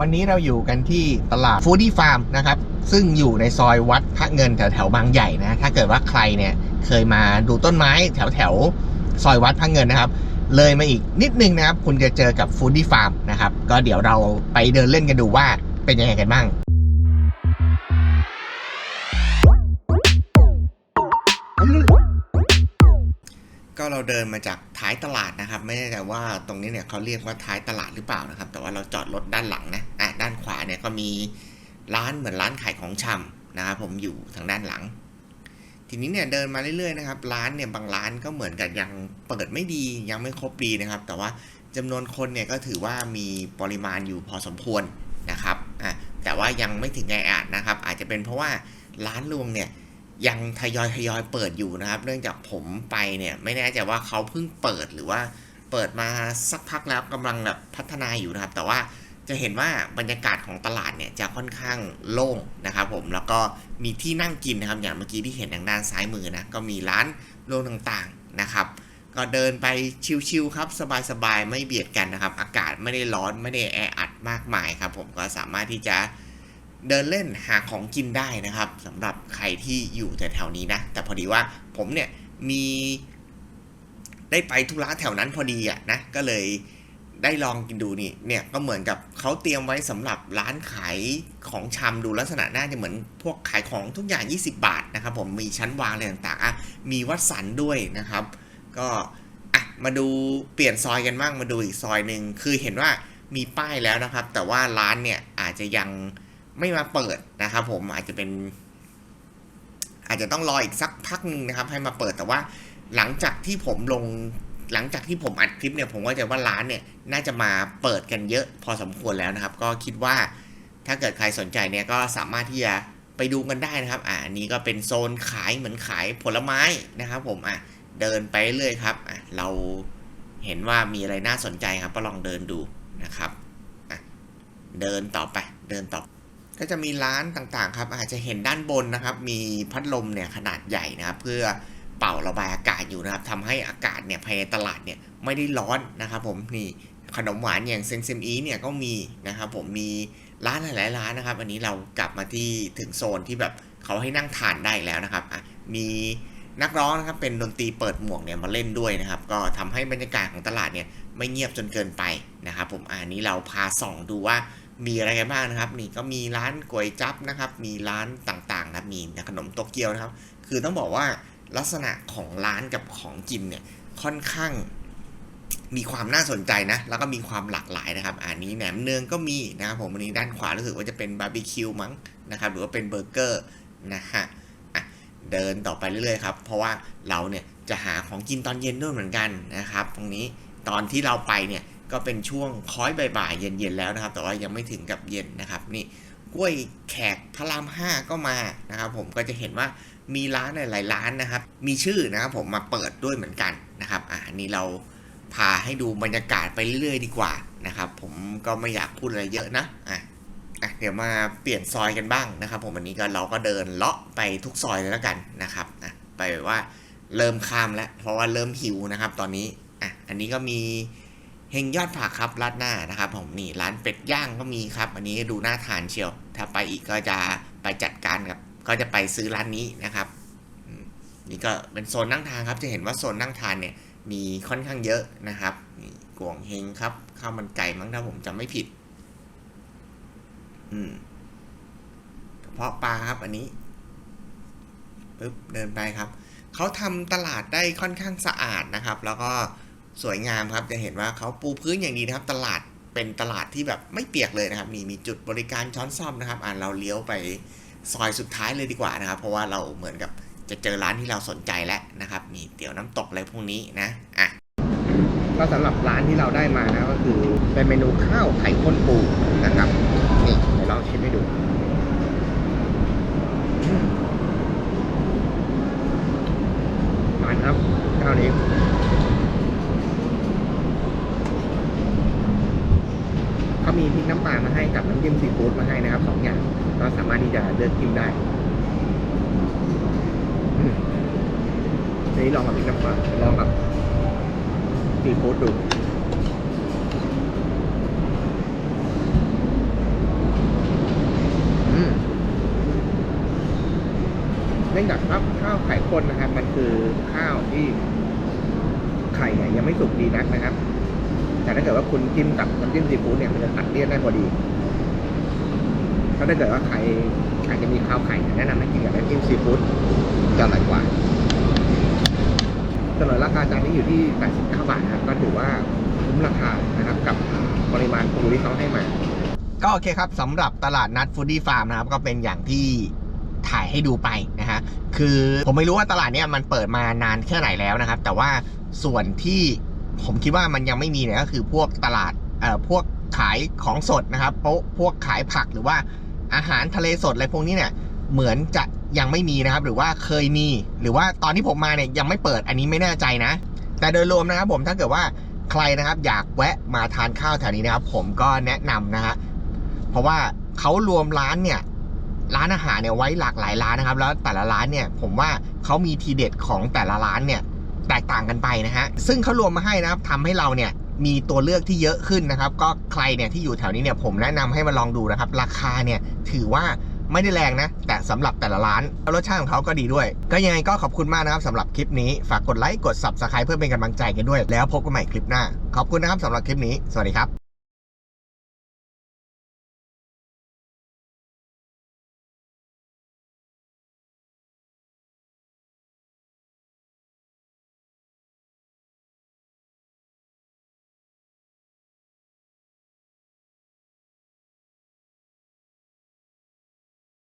วันนี้เราอยู่กันที่ตลาดฟูดี้ฟาร์มนะครับ ซึ่งอยู่ในซอยวัดพระเงินแถวแถวบางใหญ่นะ ถ้าเกิดว่าใครเนี่ยเคยมาดูต้นไม้แถวแถวซอยวัดพระเงินนะครับ เลยมาอีกนิดนึงนะครับ คุณจะเจอกับฟูดี้ฟาร์มนะครับ ก็เดี๋ยวเราไปเดินเล่นกันดูว่าเป็นยังไงกันบ้าง เราเดินมาจากท้ายตลาดนะครับ ไม่แน่ใจว่าตรงนี้เนี่ยเขาเรียกว่าท้ายตลาดหรือเปล่านะครับ แต่ว่าเราจอดรถด้านหลังนะอะด้านขวาเนี่ยก็มีร้านเหมือนร้านขายของชำนะครับผมอยู่ทางด้านหลัง ทีนี้เนี่ยเดินมาเรื่อยๆนะครับ ร้านเนี่ยบางร้านก็เหมือนกับยังเปิดไม่ดียังไม่ครบดีนะครับ แต่ว่าจำนวนคนเนี่ยก็ถือว่ามีปริมาณอยู่พอสมควรนะครับอะแต่ว่ายังไม่ถึงแออัดนะครับ อาจจะเป็นเพราะว่าร้านรวงเนี่ย ยังทยอยทยอยเปิดอยู่นะครับ เนื่องจากผมไปเนี่ยไม่แน่ใจว่าเขาเพิ่งเปิดหรือว่าเปิดมาสักพักแล้วกำลังแบบพัฒนาอยู่นะครับ แต่ว่าจะเห็นว่าบรรยากาศของตลาดเนี่ยจะค่อนข้างโล่งนะครับผมแล้วก็มีที่นั่งกินนะครับอย่างเมื่อกี้ที่เห็นทางด้านซ้ายมือนะก็มีร้านโรงต่างๆนะครับ ก็เดินไปชิวๆครับสบายๆไม่เบียดกันนะครับ อากาศไม่ได้ร้อนไม่ได้แออัดมากมายครับผมก็สามารถที่จะ เดินเล่นหาของกินได้นะครับสำหรับใครที่อยู่แถวๆนี้นะ แต่พอดีว่าผมเนี่ยมีได้ไปธุระแถวนั้นพอดีอะนะก็เลยได้ลองกินดูนี่เนี่ยก็เหมือนกับเขาเตรียมไว้สำหรับร้านขายของชำดูลักษณะน่าจะเหมือนพวกขายของทุกอย่าง 20 บาทนะครับผมมีชั้นวางอะไรต่างๆอะมีวัดสันด้วยนะครับ ก็อะมาดูเปลี่ยนซอยกันบ้างมาดูอีกซอยหนึ่งคือเห็นว่ามีป้ายแล้วนะครับ แต่ว่าร้านเนี่ยอาจจะยัง ไม่มาเปิดนะครับ ผมอาจจะเป็น อาจจะต้องรออีกสักพักหนึ่งนะครับ ให้มาเปิดแต่ว่า หลังจากที่ผมลงหลังจากที่ผมอัดคลิปเนี่ยผมว่าจะว่าร้านเนี่ยน่าจะมาเปิดกันเยอะพอสมควรแล้วนะครับ ก็คิดว่าถ้าเกิดใครสนใจเนี่ยก็สามารถที่จะไปดูกันได้นะครับ อ่านนี้ก็เป็นโซนขายเหมือนขายผลไม้นะครับ ผมอะเดินไปเรื่อยครับอะเราเห็นว่ามีอะไรน่าสนใจครับก็ลองเดินดูนะครับอะเดินต่อไปเดินต่อ ก็จะมีร้านต่างๆครับอาจจะเห็นด้านบนนะครับ มีพัดลมเนี่ยขนาดใหญ่นะครับเพื่อเป่าระบายอากาศอยู่นะครับทำให้อากาศเนี่ยภายในตลาดเนี่ยไม่ได้ร้อนนะครับ ผมนี่ขนมหวานอย่างเซนเซมอีเนี่ยก็มีนะครับผมมีร้านหลายๆร้านนะครับ อันนี้เรากลับมาที่ถึงโซนที่แบบเขาให้นั่งทานได้แล้วนะครับมีนักร้องนะครับเป็นดนตรีเปิดหมวกเนี่ยมาเล่นด้วยนะครับ ก็ทำให้บรรยากาศของตลาดเนี่ยไม่เงียบจนเกินไปนะครับ ผมอันนี้เราพาส่องดูว่า มีอะไรกันบ้างนะครับ นี่ก็มีร้านก๋วยจั๊บนะครับ มีร้านต่างๆนะมีขนมโตเกียวนะครับ คือต้องบอกว่าลักษณะของร้านกับของกินเนี่ยค่อนข้างมีความน่าสนใจนะ แล้วก็มีความหลากหลายนะครับ อันนี้แหนมเนืองก็มีนะครับผมอันนี้ด้านขวารู้สึกว่าจะเป็นบาร์บีคิวมั้งนะครับ หรือว่าเป็นเบอร์เกอร์นะฮะอะเดินต่อไปเรื่อยๆครับ เพราะว่าเราเนี่ยจะหาของกินตอนเย็นด้วยเหมือนกันนะครับ ตรงนี้ตอนที่เราไปเนี่ย ก็เป็นช่วงค้อยบ่ายๆเย็นๆแล้วนะครับ แต่ว่ายังไม่ถึงกับเย็นนะครับนี่กล้วยแขกพระรามห้าก็มานะครับ ผมก็จะเห็นว่ามีร้านหลายร้านนะครับ มีชื่อนะครับผมมาเปิดด้วยเหมือนกันนะครับอ่านี่เราพาให้ดูบรรยากาศไปเรื่อยๆดีกว่านะครับ ผมก็ไม่อยากพูดอะไรเยอะนะอะอะเดี๋ยวมาเปลี่ยนซอยกันบ้างนะครับ ผมวันนี้ก็เราก็เดินเลาะไปทุกซอยเลยแล้วกันนะครับอะไปว่าเริ่มข้ามแล้วเพราะว่าเริ่มหิวนะครับ ตอนนี้อะอันนี้ก็มี เฮงยอดผักครับราดหน้านะครับ ผมนี่ร้านเป็ดย่างก็มีครับ อันนี้ดูน่าทานเชียว ถ้าไปอีกก็จะไปจัดการกับ ก็จะไปซื้อร้านนี้นะครับนี่ก็เป็นโซนนั่งทานครับ จะเห็นว่าโซนนั่งทานเนี่ยมีค่อนข้างเยอะนะครับนี่กวงเฮงครับข้าวมันไก่มั้งถ้าผมจำไม่ผิด อืมเพาะปลาครับอันนี้ปึ๊บเดินไปครับเขาทำตลาดได้ค่อนข้างสะอาดนะครับ แล้วก็ สวยงามครับจะเห็นว่าเขาปูพื้นอย่างดีนะครับ ตลาดเป็นตลาดที่แบบไม่เปียกเลยนะครับ มีมีจุดบริการช้อนซ่อมนะครับ อ่านเราเลี้ยวไปซอยสุดท้ายเลยดีกว่านะครับ เพราะว่าเราเหมือนกับจะเจอร้านที่เราสนใจแล้วนะครับ มีเตี๋ยวน้ำตกอะไรพวกนี้นะอะก็สำหรับร้านที่เราได้มานะก็คือเป็นเมนูข้าวไข่ข้นปูนะครับนี่เดี๋ยวลองชิมให้ดูมหวานครับข้าวนี้ มีพริกน้ำปลามาให้กับน้ำจิ้มซีฟู้ดมาให้นะครับสองอย่างเราสามารถที่จะเลือกกินได้นี่ลองกับพริกน้ำปลาลองกับซีฟู้ดดูนื่องจากข้าวข้าวไข่ข้นนะครับ มันคือข้าวที่ไข่ยังไม่สุกดีนักนะครับ แต่ถ้าเกิดว่าคุณจิ้มกับน้ำจิ้มซีฟู้ดเนี่ยมันจะตัดเลี่ยนได้พอดี ถ้าถ้าเกิดว่าใครอาจจะมีข้าวไข่แนะนำให้กินกับน้ำจิ้มซีฟู้ดจะอร่อยกว่าสำหรับราคาจานนี้อยู่ที่ 89 บาทนะครับก็ถือว่าคุ้มราคานะครับกับปริมาณปูที่เขาให้มา ก็โอเคครับสำหรับตลาดนัดฟูดี้ฟาร์มนะครับก็เป็นอย่างที่ถ่ายให้ดูไปนะฮะคือผมไม่รู้ว่าตลาดเนี้ยมันเปิดมานานแค่ไหนแล้วนะครับ แต่ว่าส่วนที่ ผมคิดว่ามันยังไม่มีเนี่ยก็คือพวกตลาดเอ่อพวกขายของสดนะครับพวกพวกขายผักหรือว่าอาหารทะเลสดอะไรพวกนี้เนี่ยเหมือนจะยังไม่มีนะครับ หรือว่าเคยมี หรือว่าตอนที่ผมมาเนี่ยยังไม่เปิดอันนี้ไม่แน่ใจนะ แต่โดยรวมนะครับผมถ้าเกิดว่าใครนะครับอยากแวะมาทานข้าวแถวนี้นะครับ ผมก็แนะนำนะฮะเพราะว่าเขารวมร้านเนี่ยร้านอาหารเนี่ยไว้หลากหลายร้านนะครับ แล้วแต่ละร้านเนี่ยผมว่าเขามีทีเด็ดของแต่ละร้านเนี่ย แตกต่างกันไปนะฮะ ซึ่งเขารวมมาให้นะครับทำให้เราเนี่ยมีตัวเลือกที่เยอะขึ้นนะครับ ก็ใครเนี่ยที่อยู่แถวนี้เนี่ยผมแนะนำให้มาลองดูนะครับ ราคาเนี่ยถือว่าไม่ได้แรงนะ แต่สำหรับแต่ละร้านแล้วรสชาติของเขาก็ดีด้วย ก็ยังไงก็ขอบคุณมากนะครับสำหรับคลิปนี้ ฝากกดไลค์กด subscribe เพื่อเป็นกำลังใจกันด้วย แล้วพบกันใหม่คลิปหน้า ขอบคุณนะครับสำหรับคลิปนี้ สวัสดีครับ